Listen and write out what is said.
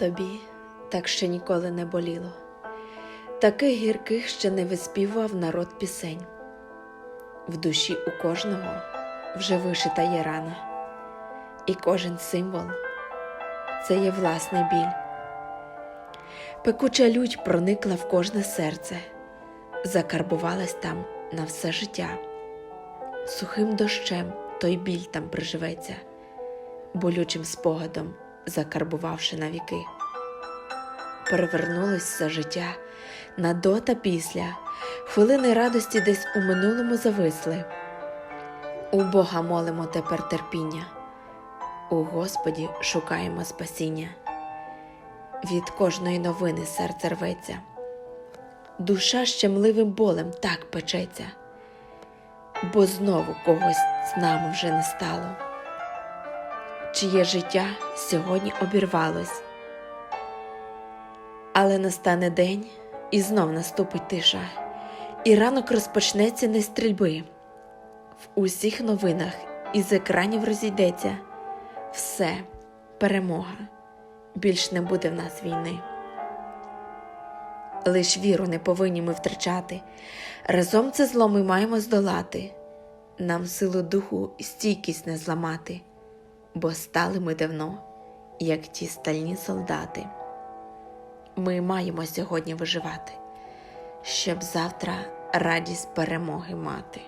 тобі так ще ніколи не боліло, таких гірких ще не виспівував народ пісень. В душі у кожного вже вишита є рана, і кожен символ це є власний біль. Пекуча лють проникла в кожне серце, закарбувалась там на все життя. Сухим дощем той біль там приживеться, болючим спогадом закарбувавши навіки. Перевернулось все життя на до та після, хвилини радості десь у минулому зависли. У Бога молимо тепер терпіння, у Господі шукаємо спасіння. Від кожної новини серце рветься, душа щемливим болем так печеться, бо знову когось з нами вже не стало, чиє життя сьогодні обірвалось. Але настане день і знов наступить тиша, і ранок розпочнеться не стрільби. В усіх новинах із екранів розійдеться все, перемога, більш не буде в нас війни. Лиш віру не повинні ми втрачати, разом це зло ми маємо здолати, нам силу духу і стійкість не зламати, бо стали ми давно, як ті стальні солдати. Ми маємо сьогодні виживати, щоб завтра радість перемоги мати.